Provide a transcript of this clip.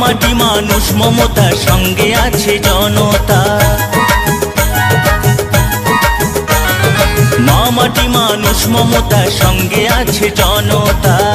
মাটি মানুষ মমতার সঙ্গে আছে জনতা। মা মাটি মানুষ মমতার সঙ্গে আছে জনতা।